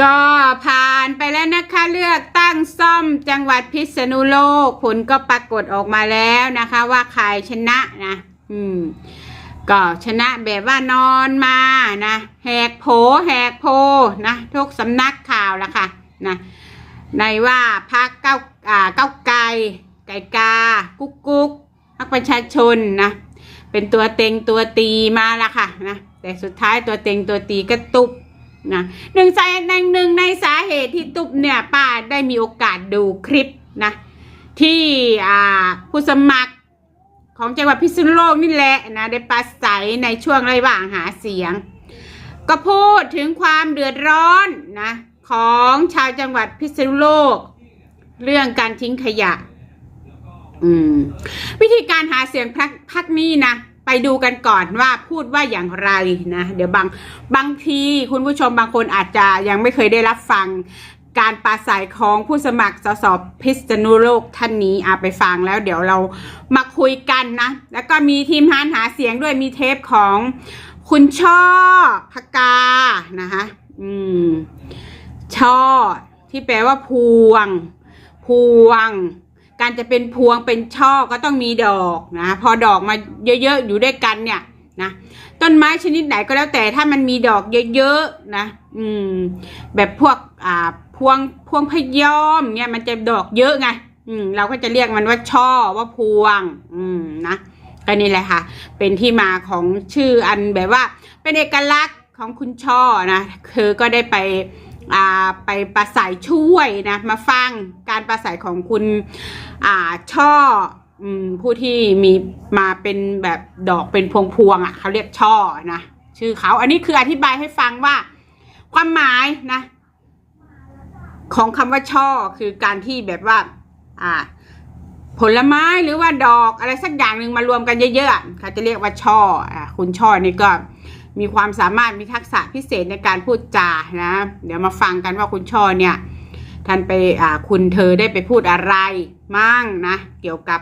ก็ผ่านไปแล้วนะคะเลือกตั้งซ่อมจังหวัดพิษณุโลก ผลก็ปรากฏออกมาแล้วนะคะว่าใครชนะนะ อืม ก็ชนะแบบว่านอนมานะแหกโผแหกโพนะทุกสำนักข่าวละค่ะนะในว่าพักเก้าอ่าเก้าไก่ไก่กา กุ๊กกุ๊กพักประชาชนนะเป็นตัวเต็งตัวตีมาละค่ะนะแต่สุดท้ายตัวเต็งตัวตีก็ตุบ นะหนึ่งสาหนึ่งหนึ่งในสาเหตุที่ตุ๊บเนี่ยป้าได้มีโอกาสดูคลิปนะที่ผู้สมัครของจังหวัดพิษณุโลกนี่แหละนะได้ปราศัยในช่วงระหว่างหาเสียง ก็พูดถึงความเดือดร้อนนะของชาวจังหวัดพิษณุโลก เรื่องการทิ้งขยะ อืม วิธีการหาเสียงพักพักนี้นะ ไปดูกันก่อนว่าพูดว่าอย่างไรนะ เดี๋ยวบางบางทีคุณผู้ชมบางคนอาจจะยังไม่เคยได้รับฟังการปราศัยของผู้สมัครสสพิษณุโลกท่านนี้อาไปฟังแล้วเดี๋ยวเรามาคุยกันนะ แล้วก็มีทีมงานหาเสียงด้วยมีเทปของคุณช่อพกานะคะอืมช่อที่แปลว่าพวง พวง การจะเป็นพวงเป็นช่อก็ต้องมีดอกนะพอดอกมาเยอะๆอยู่ด้วยกันเนี่ยนะต้นไม้ชนิดไหนก็แล้วแต่ถ้ามันมีดอกเยอะๆนะอืมแบบพวกอ่าพวงพวงพยอมเนี่ยมันจะดอกเยอะไงอืมเราก็จะเรียกมันว่าช่อว่าพวงอืมนะก็นี่แหละค่ะ เป็นที่มาของชื่ออันแบบว่า เป็นเอกลักษณ์ของคุณช่อนะคือก็ได้ไป ไปประสัยช่วยนะมาฟังการประสัยของคุณอ่าช่ออผู้ที่มีมาเป็นแบบดอกเป็นพวงพวงๆอะเขาเรียกช่อนะชื่อเขาอันนี้คืออธิบายให้ฟังว่า ความหมายนะ ของคำว่าช่อคือการที่แบบว่า อ่า ผลไม้หรือว่าดอกอะไรสักอย่างหนึ่งมารวมกันเยอะๆเขาจะเรียกว่าช่ออ่าคุณช่อนี่ก็ มีความสามารถมีทักษะพิเศษในการพูดจานะ เดี๋ยวมาฟังกันว่าคุณช่อเนี่ยท่านไปคุณเธอได้ไปพูดอะไรมั่งนะ เกี่ยวกับ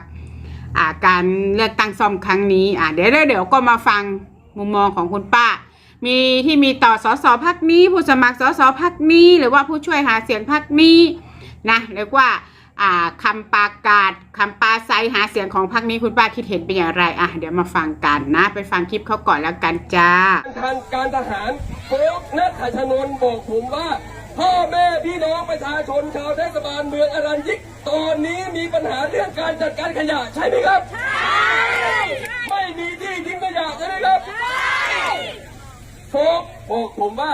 าการเลือกตั้งซ่อมครั้งนี้เดี๋ยวเดี๋ยวก็มาฟังมุมมองของคุณป้า มีที่มีต่อสสพักนี้ ผู้สมัครสสพักนี้ หรือว่าผู้ช่วยหาเสียงพักนี้นะเรียกว่า คำประกาศคำปราศัยหาเสียงของพรรคนี้คุณป้าคิดเห็นเป็นอย่างไรอะเดี๋ยวมาฟังกันนะ ไปฟังคลิปเขาก่อนแล้วกันจ้า ทางการทหารโฟกนัทชนนท์บอกผมว่า พ่อแม่พี่น้องประชาชนชาวเทศบาลเมืองอรัญยิก ตอนนี้มีปัญหาเรื่องการจัดการขยะใช่ไหมครับ ใช่ ไม่มีที่ทิ้งขยะใช่ไหมครับ ใช่โฟกบอกผมว่า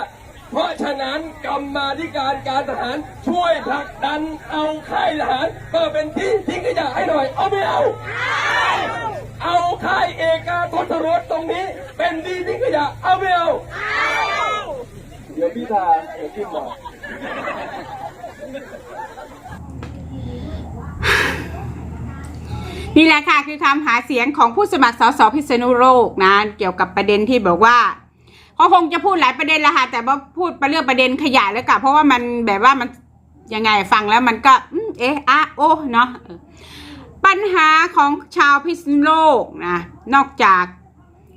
เพราะฉะนั้นกรรมาธิการการทหาร ช่วยผลักดันเอาค่ายทหารมาเป็นที่ทิ้งขยะให้หน่อย เอาไม่เอา เอาค่ายเอกาทศรสตรงนี้ เป็นดีทิ้งขยะเอาไม่เอา เดี๋ยวพี่ทาเดี๋ยวพี่บอกนี่แหละค่ะคือคำหาเสียงของผู้สมัครสสพิษณุโลกนะเกี่ยวกับประเด็นที่บอกว่าเขาคงจะพูดหลายประเด็นละค่ะแต่ว่าพูดไปเรื่องประเด็นขยะแล้วกับเพราะว่ามันแบบว่ามัน ยังไงฟังแล้วมันก็เอ๊ะอะโอ้เนาะปัญหาของชาวพิษณุโลกนะนอกจาก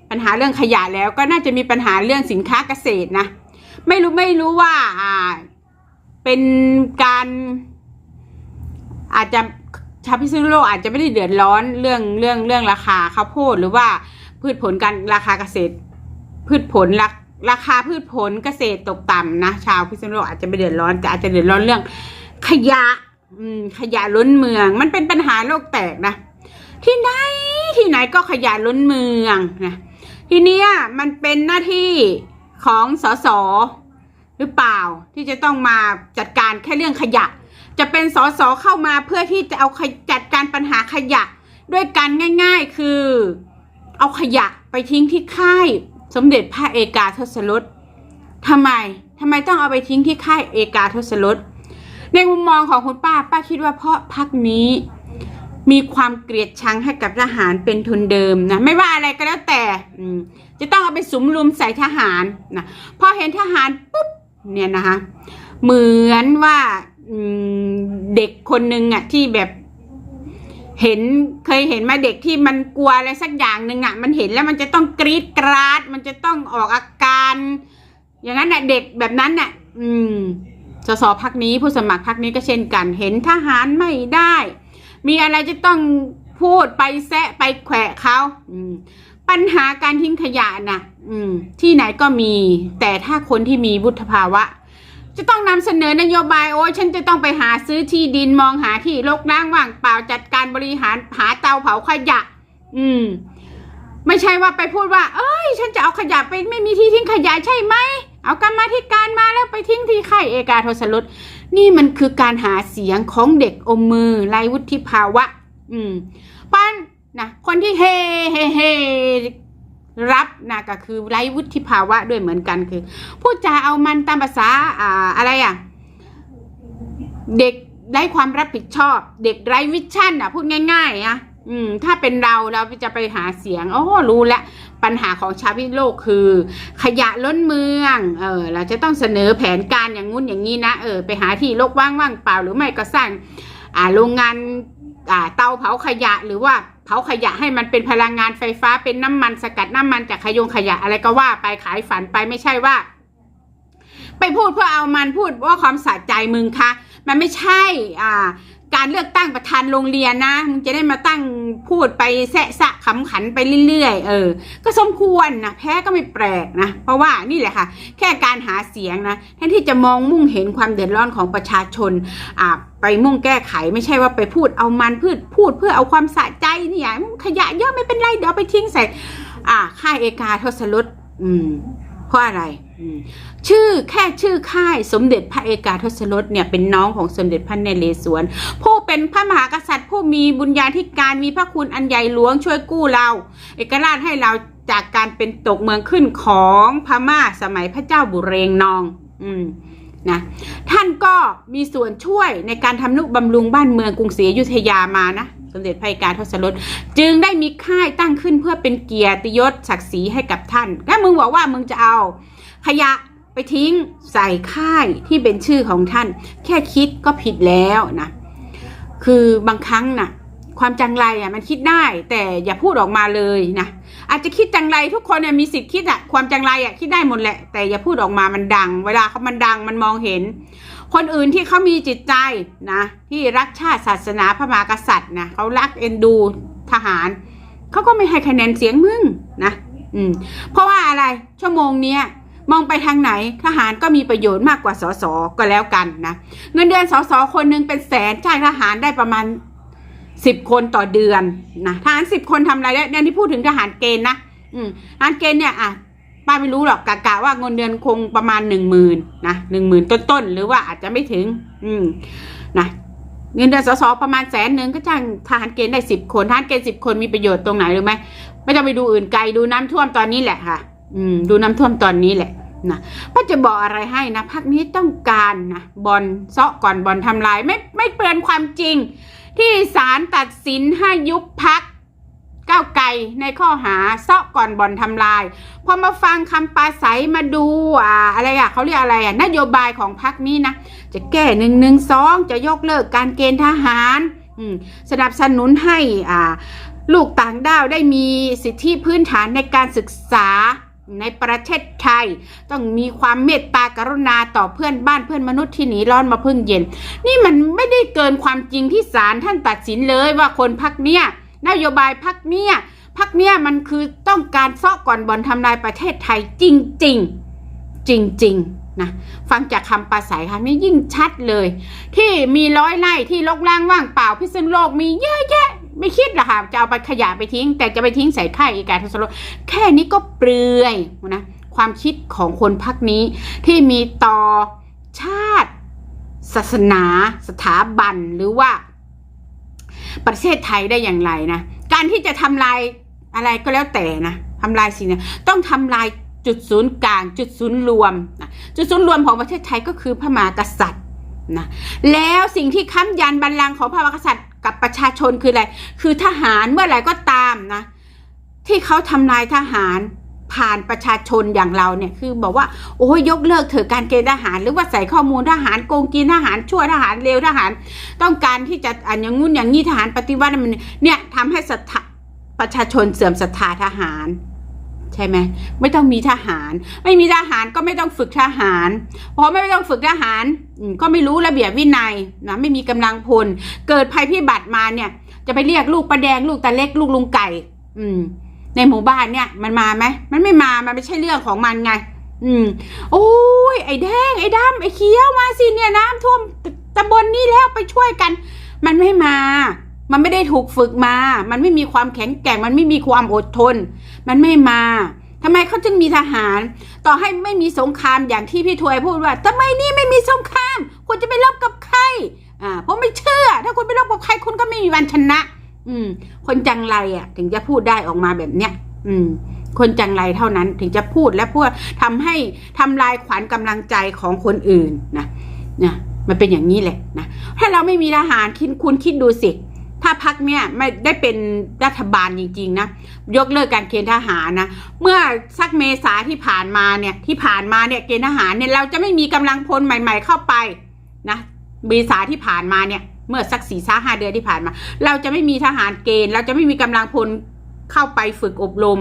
ปัญหาเรื่องขยะแล้วก็น่าจะมีปัญหาเรื่องสินค้าเกษตรนะไม่รู้ไม่รู้ว่าอ่าเป็นการอาจจะชาวพิษณุโลกอาจจะไม่ได้เดือดร้อนเรื่องเรื่องเรื่องราคาข้าวโพดหรือว่าพืชผลการราคาเกษตร พืชผลรา ราคาพืชผลเกษตรตกต่ำนะชาวพิษณุโลกอาจจะไม่เดือดร้อนแต่อาจจะเดือดร้อนเรื่อง ขยะขยะล้นเมือง มันเป็นปัญหาโลกแตกนะที่ไหนที่ไหนก็ขยะล้นเมืองนะทีเนี้ยมันเป็นหน้าที่ของสสหรือเปล่าที่จะต้องมาจัดการแค่เรื่องขยะ จะเป็นสสเข้ามาเพื่อที่จะเอาจัดการปัญหาขยะ ด้วยการง่าย ๆ คือ เอาขยะไปทิ้งที่ค่าย สมเด็จพระเอกาทศรสทำไมทำไมต้องเอาไปทิ้งที่ค่ายเอกาทศรสในมุมมองของคุณป้าป้าคิดว่าเพราะพักนี้มีความเกลียดชังให้กับทหารเป็นทุนเดิมนะไม่ว่าอะไรก็แล้วแต่จะต้องเอาไปสุมรุมใส่ทหารนะพอเห็นทหารปุ๊บเนี่ยนะคะเหมือนว่าเด็กคนหนึ่งอะที่แบบ เห็นเคยเห็นมาเด็กที่มันกลัวอะไรสักอย่างหนึ่งอะมันเห็นแล้วมันจะต้องกรีดกราด มันจะต้องออกอาการ อย่างนั้นน่ะเด็กแบบนั้นน่ะ อืมสสพักนี้ผู้สมัครพักนี้ก็เช่นกัน เห็นทหารไม่ได้ มีอะไรจะต้องพูดไปแซะไปแขวะเขาอืมปัญหาการทิ้งขยะน่ะอืมที่ไหนก็มี แต่ถ้าคนที่มีวุฒิภาวะ จะต้องนำเสนอนโยบายโอ้ยฉันจะต้องไปหาซื้อที่ดินมองหาที่รกร้างว่างเปล่าจัดการบริหารหาเตาเผาขยะ อืม ไม่ใช่ว่าไปพูดว่า เอ้ย ฉันจะเอาขยะไปไม่มีที่ทิ้งขยะใช่ไหมเอากรรมาธิการมาแล้วไปทิ้งที่ค่ายเอกาโทสรุตนี่มันคือการหาเสียงของเด็กอมมือไรวุฒิภาวะ อืมปันนะคนที่เฮเฮเฮ รับนะก็คือไร้วุฒิภาวะด้วยเหมือนกันคือพูดจาเอามันตามภาษาอ่าอะไรอะเด็กไร้ความรับผิดชอบ เด็กไร้วิชั่นอะพูดง่ายๆอะอืมถ้าเป็นเราเราจะไปหาเสียงโอ้รู้แล้วปัญหาของชาวพิโลกคือ ขยะล้นเมืองเออเราจะต้องเสนอแผนการอย่างงู้นอย่างนี้นะเออไปหาที่รกว่างว่างเปล่าหรือไม่ก็สร้างอ่าโรงงานอ่าเตาเผาขยะหรือว่า เผาขยะให้มันเป็นพลังงานไฟฟ้าเป็นน้ำมันสกัดน้ำมันจากขยงขยะอะไรก็ว่าไปขายฝันไปไม่ใช่ว่า ไปพูดเพื่อเอามันพูดว่าความสะใจมึงคะมันไม่ใช่อ่า การเลือกตั้งประธานโรงเรียนนะมึงจะได้มาตั้งพูดไปแซะสะขำขันไปเรื่อยๆ เออ ก็สมควรนะแพ้ก็ไม่แปลกนะ เพราะว่านี่แหละค่ะ แค่การหาเสียงนะแทนที่จะมองมุ่งเห็นความเดือดร้อนของประชาชนอ่าไปมุ่งแก้ไขไม่ใช่ว่าไปพูดเอามันพืชพูดเพื่อเอาความสะใจเนี่ยขยะเยอะไม่เป็นไรเดี๋ยวเอาไปทิ้งใส่ อ่าค่ายเอกาทศรถอืมเพราะอะไร ชื่อแค่ชื่อค่ายสมเด็จพระเอกาทศรถเนี่ยเป็นน้องของสมเด็จพระนเรศวร ผู้เป็นพระมหากษัตริย์ ผู้มีบุญญาธิการมีพระคุณอันใหญ่หลวงช่วยกู้เรา เอกราชให้เราจากการเป็นตกเมืองขึ้นของพม่าสมัยพระเจ้าบุเรงนอง อืมนะท่านก็มีส่วนช่วยในการทำนุบำรุงบ้านเมืองกรุงศรีอยุธยามานะสมเด็จพระเอกาทศรถจึงได้มีค่ายตั้งขึ้นเพื่อเป็นเกียรติยศศักดิ์ศรีให้กับท่านถ้ามึงบอกว่ามึงจะเอา ขยะไปทิ้งใส่ค่ายที่เป็นชื่อของท่าน แค่คิดก็ผิดแล้วนะ คือบางครั้งนะความจังไรอะมันคิดได้แต่อย่าพูดออกมาเลยนะอาจจะคิดจังไรทุกคนเนี่ยมีสิทธิ์คิดอะความจังไรอะคิดได้หมดแหละ แต่อย่าพูดออกมามันดัง เวลาเขามันดังมันมองเห็น คนอื่นที่เขามีจิตใจนะที่รักชาติศาสนาพระมหากษัตริย์นะเขารักเอ็นดูทหารเขาก็ไม่ให้คะแนนเสียงมึงนะอืมเพราะว่าอะไรชั่วโมงเนี้ย มองไปทางไหนทหารก็มีประโยชน์มากกว่าสสก็แล้วกันนะเงินเดือนสสคนหนึ่งเป็นแสนจ้างทหารได้ประมาณสิบคนต่อเดือนนะทหารสิบคนทำอะไรได้เนี่ยที่พูดถึงทหารเกณฑ์นะอืมทหารเกณฑ์เนี่ยอะป้าไม่รู้หรอกกะกะว่าเงินเดือนคงประมาณหนึ่งหมื่นนะหนึ่งหมื่นต้นๆหรือว่าอาจจะไม่ถึง อืมนะเงินเดือนสสประมาณแสนหนึ่งก็จ้างทหารเกณฑ์ได้สิบคนทหารเกณฑ์สิบคนมีประโยชน์ตรงไหนรู้ไหมไม่ต้องไปดูอื่นไกลดูน้ำท่วมตอนนี้แหละค่ะ อืมดูน้ำท่วมตอนนี้แหละนะป้าจะบอกอะไรให้นะพักนี้ต้องการนะบอลเซาะก่อนบอลทำลายไม่ไม่เปลือนความจริง ที่ศาลตัดสินให้ยุบพักก้าวไกลในข้อหาเซาะก่อนบอลทำลายพอมาฟังคำปราศัยมาดูอ่าอะไรอะเขาเรียกอะไรอะนโยบายของพักนี้นะจะแก้หนึ่งหนึ่งสองจะยกเลิกการเกณฑ์ทหารสนับสนุนให้อ่าลูกต่างด้าวได้มีสิทธิพื้นฐานในการศึกษา ในประเทศไทย ต้องมีความเมตตากรุณาต่อเพื่อนบ้านเพื่อนมนุษย์ที่หนีร้อนมาพึ่งเย็น นี่มันไม่ได้เกินความจริงที่ศาลท่านตัดสินเลยว่าคนพักเนี้ยนโยบายพักเนี้ยพักเนี้ยมันคือต้องการซาะก่อนบอลทำลายประเทศไทยจริง ๆ จริง ๆนะฟังจากคำปราศัยค่ะนี่ยิ่งชัดเลย ที่มีร้อยไร่ที่ลกล่างว่างเปล่าพิษณุโลกมีเยอะแยะ ไม่คิดหรอกค่ะ จะเอาไปขยะไปทิ้ง แต่จะไปทิ้งใส่ค่ายเอกาทศรสแค่นี้ก็เปลือยนะความคิดของคนพักนี้ที่มีต่อชาติ ศาสนา สถาบันหรือว่า ประเทศไทยได้อย่างไรนะการที่จะทำลายอะไรก็แล้วแต่นะทำลายสิ่งนี้ต้องทำลายจุดศูนย์กลางจุดศูนย์รวมนะจุดศูนย์รวมของประเทศไทยก็คือพระมหากษัตริย์นะแล้วสิ่งที่ค้ำยันบัลลังก์ของพระมหากษัตริย์ กับประชาชนคืออะไร คือทหารเมื่อไหร่ก็ตามนะ ที่เขาทำลายทหารผ่านประชาชนอย่างเราเนี่ยคือบอกว่าโอ้ยยกเลิกเถอะการเกณฑ์ทหาร หรือว่าใส่ข้อมูลทหารโกงกินทหารชั่วทหารเลวทหาร ต้องการที่จะอันอย่างงู้นอย่างนี้ทหารปฏิวัติมันเนี่ยทำให้ประชาชนเสื่อมศรัทธาทหาร ใช่ไหมไม่ต้องมีทหาร ไม่มีทหารก็ไม่ต้องฝึกทหารเพราะไม่ต้องฝึกทหารก็ไม่รู้ระเบียบวินัยนะไม่มีกำลังพล เกิดภัยพิบัติมาเนี่ย จะไปเรียกลูกประแดงลูกตาเล็กลูกลุงไก่ อืม ในหมู่บ้านเนี่ย มันมาไหมมันไม่มามันไม่ใช่เรื่องของมันไง อืมโอ้ยไอ้แดงไอ้ดำไอ้เขียวมาสิเนี่ยน้ำท่วมตำบลนี้แล้วไปช่วยกัน มันไม่มามันไม่ได้ถูกฝึกมา มันไม่มีความแข็งแกร่ง มันไม่มีความอดทน มันไม่มาทำไมเขาจึงมีทหาร ต่อให้ไม่มีสงครามอย่างที่พี่ทวยพูดว่าทำไมนี่ไม่มีสงครามคุณจะไปรบกับใครอ่าผมไม่เชื่อ ถ้าคุณไปรบกับใครคุณก็ไม่มีวันชนะ อืม คนจังไรอะ ถึงจะพูดได้ออกมาแบบเนี้ยอืม คนจังไรเท่านั้นถึงจะพูดและพูดทำให้ทำลายขวัญกำลังใจของคนอื่นนะนะมันเป็นอย่างนี้แหละนะถ้าเราไม่มีทหารคิดคุณคิดดูสิ ถ้าพักเนี่ยไม่ได้เป็นรัฐบาลจริง ๆ นะ ยกเลิกการเกณฑ์ทหารนะ เมื่อสักเมษาที่ผ่านมาเนี่ยที่ผ่านมาเนี่ยเกณฑ์ทหารเนี่ยเราจะไม่มีกำลังพลใหม่ ๆ เข้าไปนะเมษาที่ผ่านมาเนี่ยเมื่อสักสี่ห้าเดือนที่ผ่านมา เราจะไม่มีทหารเกณฑ์ เราจะไม่มีกำลังพลเข้าไปฝึกอบรม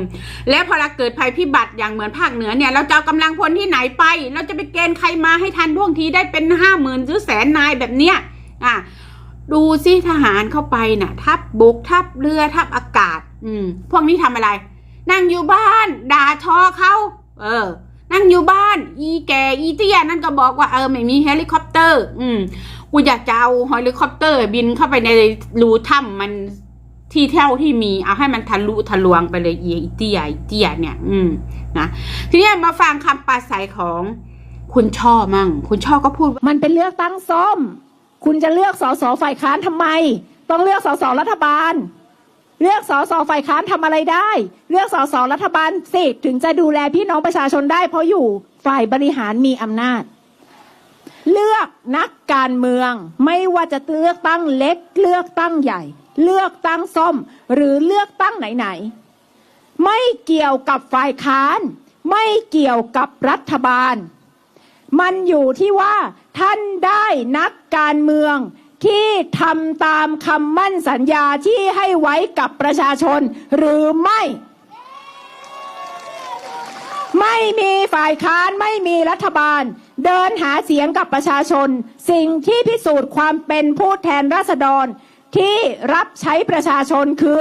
แล้วพอเราเกิดภัยพิบัติอย่างเหมือนภาคเหนือเนี่ย เราจะเอากำลังพลที่ไหนไป เราจะไปเกณฑ์ใครมาให้ทันท่วงทีได้เป็นห้าหมื่นหรือแสนนายแบบเนี้ยอะ ดูสิทหารเข้าไปน่ะ ทัพบกทัพเรือทัพอากาศ อืม พวกนี้ทำอะไร นั่งอยู่บ้าน ด่าทอเขาเออ นั่งอยู่บ้าน อีแกอีเตี้ยนั่นก็บอกว่าเออไม่มีเฮลิคอปเตอร์ อืมกูอยากจะเอาเฮลิคอปเตอร์ บินเข้าไปในรูถ้ำมันที่เท่าที่มีเอาให้มันทะลุทะลวงไปเลยอีเตี้ยอีเตี้ยเนี่ย อืมนะทีนี้มาฟังคำปราศัยของคุณช่อมั่ง คุณช่อก็พูดมันเป็นเลือกตั้งส้ม คุณจะเลือกสสฝ่ายค้านทำไม ต้องเลือกสสรัฐบาล เลือกสสฝ่ายค้านทำอะไรได้ เลือกสสรัฐบาลสิถึงจะดูแลพี่น้องประชาชนได้ เพราะอยู่ฝ่ายบริหารมีอำนาจ เลือกนักการเมืองไม่ว่าจะเลือกตั้งเล็ก เลือกตั้งใหญ่ เลือกตั้งส้ม หรือเลือกตั้งไหนๆไม่เกี่ยวกับฝ่ายค้าน ไม่เกี่ยวกับรัฐบาล มันอยู่ที่ว่าท่านได้ นักการเมืองที่ทำตามคำมั่นสัญญาที่ให้ไว้กับประชาชนหรือไม่ ไม่มีฝ่ายค้านไม่มีรัฐบาล เดินหาเสียงกับประชาชน สิ่งที่พิสูจน์ความเป็นผู้แทนราษฎร ที่รับใช้ประชาชนคือ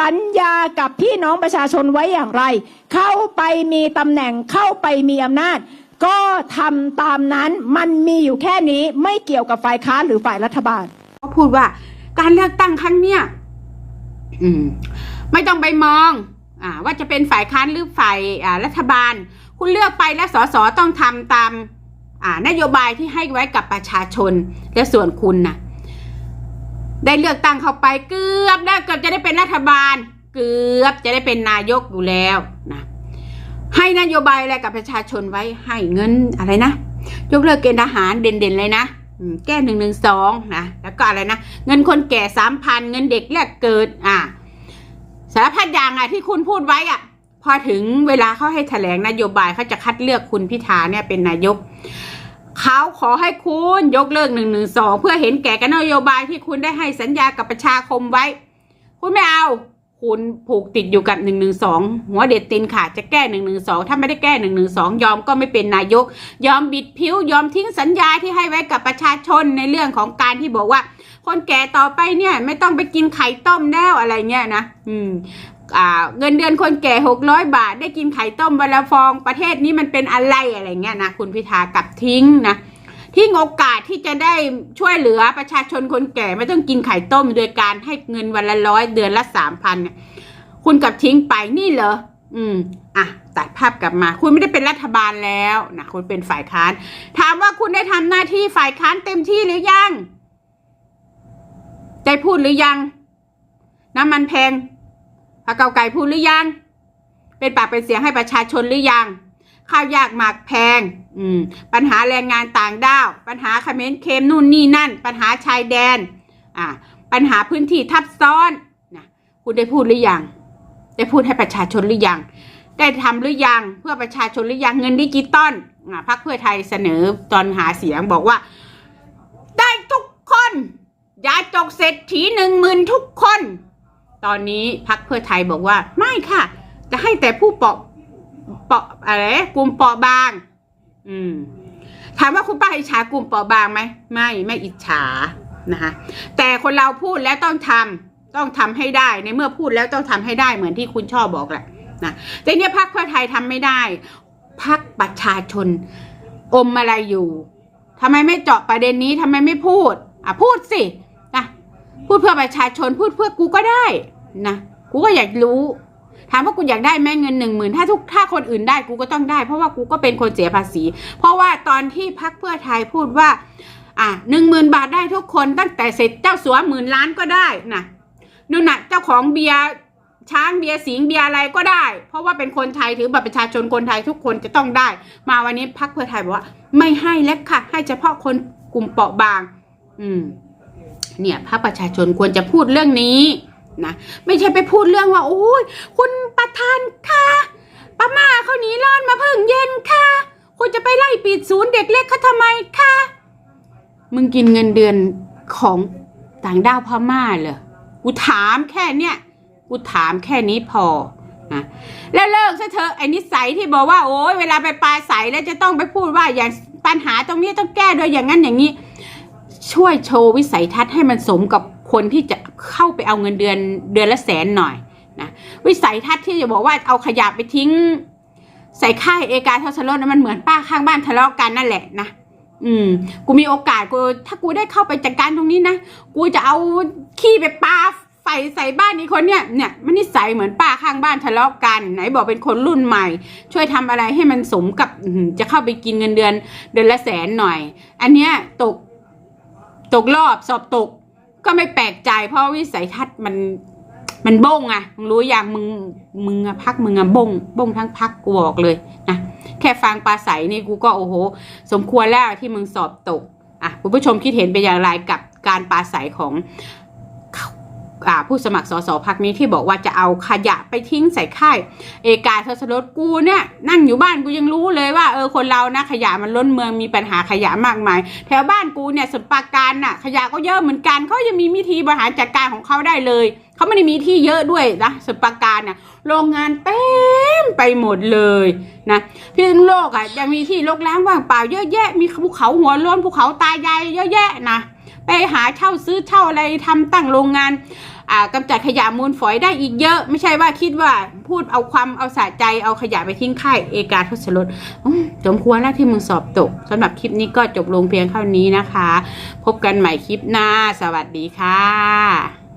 สัญญากับพี่น้องประชาชนไว้อย่างไร เข้าไปมีตำแหน่งเข้าไปมีอำนาจ ก็ทำตามนั้นมันมีอยู่แค่นี้ไม่เกี่ยวกับฝ่ายค้านหรือฝ่ายรัฐบาล เขาพูดว่า การเลือกตั้งครั้งเนี้ยอืม ไม่ต้องไปมองอ่าว่าจะเป็นฝ่ายค้านหรือฝ่ายอ่ารัฐบาล คุณเลือกไปและสสต้องทำตามอ่านโยบายที่ให้ไว้กับประชาชนและส่วนคุณนะได้เลือกตั้งเข้าไปเกือบได้เกือบจะได้เป็นรัฐบาล เกือบจะได้เป็นนายกอยู่แล้วนะ ให้นโยบายอะไรกับประชาชนไว้ให้เงินอะไรนะ ยกเลิกเกณฑ์ทหารเด่นๆเลยนะแก้หนึ่งหนึ่งสองนะแล้วก็อะไรนะเงินคนแก่สามพันเงินเด็กแรกเกิดอ่าสารพัดอย่างอะที่คุณพูดไว้อะ พอถึงเวลาเขาให้แถลงนโยบายเขาจะคัดเลือกคุณพิธาเนี่ยเป็นนายกเขาขอให้คุณยกเลิกหนึ่งหนึ่งสองเพื่อเห็นแก่กันนโยบายที่คุณได้ให้สัญญากับประชาคมไว้ คุณไม่เอา คุณผูกติดอยู่กับหนึ่งหนึ่งสองหัวเด็ดตีนขาดจะแก้หนึ่งหนึ่งสองถ้าไม่ได้แก้หนึ่งหนึ่งสองยอมก็ไม่เป็นนายก ยอมบิดผิวยอมทิ้งสัญญาที่ให้ไว้กับประชาชนในเรื่องของการที่บอกว่า คนแก่ต่อไปเนี่ยไม่ต้องไปกินไข่ต้มแล้วอะไรเงี้ยนะอืมอ่าเงินเดือนคนแก่หกร้อยบาท ได้กินไข่ต้มวันละฟองประเทศนี้มันเป็นอะไรอะไรเงี้ยนะคุณพิธากับทิ้งนะ ทิ้งโอกาสที่จะได้ช่วยเหลือประชาชนคนแก่ไม่ต้องกินไข่ต้มโดยการให้เงินวันละร้อยเดือนละสามพันเนี่ยคุณกลับทิ้งไปนี่เหรออืมอะตัดภาพกลับมา คุณไม่ได้เป็นรัฐบาลแล้วนะคุณเป็นฝ่ายค้าน ถามว่าคุณได้ทำหน้าที่ฝ่ายค้านเต็มที่หรือยังได้พูดหรือยัง น้ำมันแพงพรรคเกาไก่พูดหรือยัง เป็นปากเป็นเสียงให้ประชาชนหรือยัง ข้าวยากหมากแพง อืม ปัญหาแรงงานต่างด้าว ปัญหาเขมรเค็มนู่นนี่นั่น ปัญหาชายแดน อ่า ปัญหาพื้นที่ทับซ้อนนะคุณได้พูดหรือยัง ได้พูดให้ประชาชนหรือยัง ได้ทำหรือยังเพื่อประชาชนหรือยังเงินดิจิตอลอ่าพรรคเพื่อไทยเสนอตอนหาเสียงบอกว่า ได้ทุกคนยาจกเศรษฐีหนึ่งหมื่นทุกคน ตอนนี้พรรคเพื่อไทยบอกว่า ไม่ค่ะ จะให้แต่ผู้เปราะ เปาะอะไรกลุ่มเปาะบาง อืม ถามว่าคุณป้าอิจฉากลุ่มเปาะบางไหมไม่ไม่อิจฉานะคะแต่คนเราพูดแล้วต้องทำต้องทำให้ได้ในเมื่อพูดแล้วต้องทำให้ได้เหมือนที่คุณชอบบอกแหละนะแต่เนี่ยพักเพื่อไทยทำไม่ได้พักประชาชน อมอะไรอยู่ทำไมไม่เจาะประเด็นนี้ทำไมไม่พูด อะพูดสินะพูดเพื่อประชาชนพูดเพื่อกูก็ได้นะกูก็อยากรู้ ถามว่ากูอยากได้แม่เงินหนึ่งหมื่นถ้าทุกถ้าคนอื่นได้กูก็ต้องได้ เพราะว่ากูก็เป็นคนเสียภาษี เพราะว่าตอนที่พักเพื่อไทยพูดว่า อะหนึ่งหมื่นบาทได้ทุกคนตั้งแต่เสร็จเจ้าสัวหมื่นล้านก็ได้นะนู่นน่ะเจ้าของเบียร์ช้างเบียร์สิงเบียร์อะไรก็ได้ เพราะว่าเป็นคนไทยถือบัตรประชาชนคนไทยทุกคนจะต้องได้ มาวันนี้พักเพื่อไทยบอกว่า ไม่ให้แล้วค่ะ ให้เฉพาะคนกลุ่มเปราะบาง อืม เนี่ยพรรคประชาชนควรจะพูดเรื่องนี้ นะไม่ใช่ไปพูดเรื่องว่าโอ้ยคุณประธานค่ะป้าม่าเขาหนีร้อนมาเพิ่งเย็นค่ะ คุณจะไปไล่ปิดศูนย์เด็กเล็กเขาทำไมคะมึงกินเงินเดือนของต่างด้าวพม่าเหรอกูถามแค่เนี้ยกูถามแค่นี้พอนะแล้วเลิกซะเถอะไอ้นิสัยที่บอกว่าโอ้ยเวลาไปปลาใสแล้วจะต้องไปพูดว่าอย่างปัญหาตรงนี้ต้องแก้โดยอย่างนั้นอย่างนี้ ช่วยโชว์วิสัยทัศน์ให้มันสมกับคนที่จะ เข้าไปเอาเงินเดือนเดือนละแสนหน่อยนะวิสัยทัศน์ที่จะบอกว่าเอาขยะไปทิ้ง ใส่ค่ายเอกาทศรถนะมันเหมือนป้าข้างบ้านทะเลาะกันนั่นแหละนะอืม กูมีโอกาสกูถ้ากูได้เข้าไปจัดการตรงนี้นะกูจะเอาขี้ไปปาไฟใส่บ้านนี้คนเนี่ยเนี่ยมันนิสัยเหมือนป้าข้างบ้านทะเลาะกัน ไหนบอกเป็นคนรุ่นใหม่ ช่วยทำอะไรให้มันสมกับจะเข้าไปกินเงินเดือน เดือนละแสนหน่อย อันเนี้ยตก ตกรอบสอบตก ก็ไม่แปลกใจ เพราะวิสัยทัศน์มันมันบงอะมึงรู้อย่างมึงมึงอะพักมึงอะบงบงทั้งพักกูบอกเลยนะแค่ฟังปลาใสนี่กูก็โอ้โห สมควรแล้วที่มึงสอบตกอะคุณผู้ชมคิดเห็นเป็นอย่างไรกับการปลาใสของ ผู้สมัครสสพักนี้ที่บอกว่าจะเอาขยะไปทิ้งใส่ค่ายเอกาทศรถกูเนี่ยนั่งอยู่บ้านกูยังรู้เลยว่าเออคนเรานะขยะมันล้นเมืองมีปัญหาขยะมากมาย แถวบ้านกูเนี่ยสุปราการน่ะขยะก็เยอะเหมือนกันเขายังมีวิธีบริหารจัดการของเขาได้เลยเขาไม่ได้มีที่เยอะด้วยนะสุปราการน่ะโรงงานเต็มไปหมดเลยนะพิษณุโลกอะยังมีที่รกร้างว่างเปล่าเยอะแยะมีภูเขาหัวล้นภูเขาตายายเยอะแยะนะ ไปหาเช่าซื้อเช่าอะไรทำตั้งโรงงานอ่ากำจัดขยะมูลฝอยได้อีกเยอะ ไม่ใช่ว่าคิดว่าพูดเอาความเอาสะใจเอาขยะไปทิ้งค่ายเอกาทศรถสมควรแล้วที่มึงสอบตกสำหรับคลิปนี้ก็จบลงเพียงเท่านี้นะคะ พบกันใหม่คลิปหน้า สวัสดีค่ะ